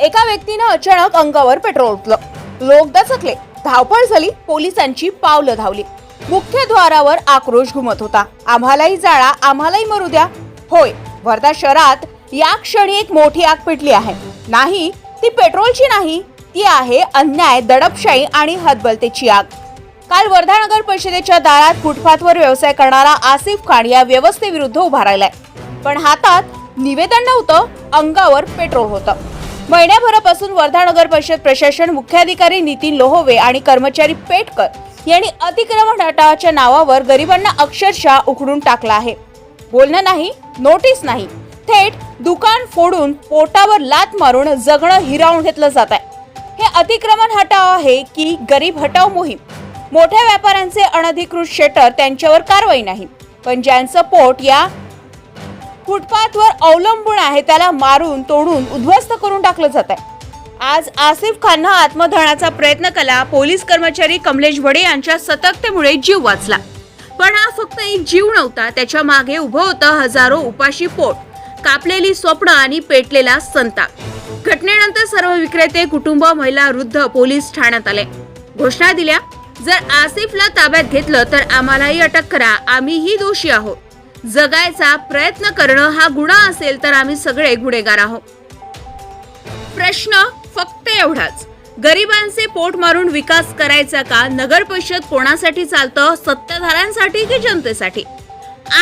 एका व्यक्तीनं अचानक अंगावर पेट्रोल ओतलं. लोक दचकले. धावपळ झाली. पोलिसांची पावलं धावली. मुख्य द्वारावर आक्रोश घुमत होता. आम्हालाही जाळा आम्हालाही मरू द्या. होय वर्धा शहरात या क्षणी एक मोठी आग पेटली आहे. नाही ती पेट्रोलची नाही. ती आहे अन्याय दडपशाही आणि हतबलतेची आग. काल वर्धा नगर परिषदेच्या दारात फुटपाथवर व्यवसाय करणारा आसिफ खान या व्यवस्थेविरुद्ध उभा राहिलाय पण हातात निवेदन नव्हतं. अंगावर पेट्रोल होतं. महिन्याभरापासून वर्धा नगर परिषद प्रशासन मुख्याधिकारी नितीन लोहोवे आणि कर्मचारी पेटकर यांनी अतिक्रमण हटावाच्या नावावर गरिबांना अक्षरशः उखडून टाकला आहे. बोलणं नाही नोटीस नाही थेट दुकान फोडून पोटावर लात मारून जगणं हिरावून घेतलं जात आहे. हे अतिक्रमण हटाव आहे की गरीब हटाव मोहीम? मोठ्या व्यापाऱ्यांचे अनधिकृत शेटर त्यांच्यावर कारवाई नाही. पण ज्यांचं पोट या फुटपाथवर अवलंबून आहे त्याला मारून तोडून उद्ध्वस्त करून टाकलं जात आहे आज आसिफ खाननं आत्मदहनाचा प्रयत्न केला. पोलीस कर्मचारी कमलेश भडे यांच्या सतर्कतेमुळे जीव वाचला. पण हा फक्त एक जीव नव्हता त्याच्यामागे उभं होतं हजारो उपाशी पोट कापलेली स्वप्न आणि पेटलेला संताप. घटनेनंतर सर्व विक्रेते कुटुंब महिला वृद्ध पोलीस ठाण्यात आले. घोषणा दिल्या जर आसिफला ताब्यात घेतलं तर आम्हालाही अटक करा आम्हीही दोषी आहोत. जगायचा प्रयत्न करणं हा गुन्हा असेल तर आम्ही सगळे गुन्हेगार आहोत. प्रश्न फक्त एवढाच. गरिबांचे पोट मारून विकास करायचा का? नगर परिषद कोणासाठी चालतं? सत्ताधाऱ्यांसाठी की जनतेसाठी?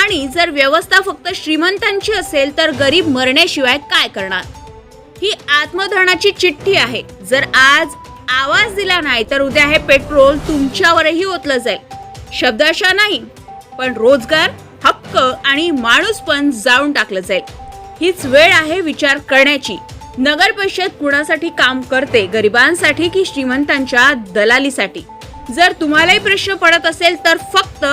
आणि जर व्यवस्था फक्त श्रीमंतांची असेल तर गरीब मरण्याशिवाय काय करणार? ही आत्मधनाची चिठ्ठी आहे. जर आज आवाज दिला नाही तर उद्या हे पेट्रोल तुमच्यावरही ओतलं जाईल. शब्दाशा नाही पण रोजगार हक्क आणि माणूस पण जाळून टाकलं जाईल. हीच वेळ आहे विचार करण्याची. नगर परिषद कुणासाठी काम करते? गरिबांसाठी की श्रीमंतांच्या दलालीसाठी? जर तुम्हालाही प्रश्न पडत असेल तर फक्त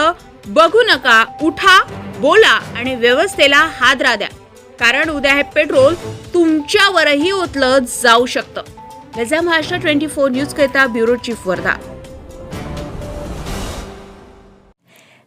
बघू नका उठा बोला आणि व्यवस्थेला हादरा द्या. कारण उद्या हे पेट्रोल तुमच्यावरही ओतलं जाऊ शकतं. गजा महाराष्ट्र ट्वेंटी फोर न्यूज करता ब्युरो चीफ वर्धा.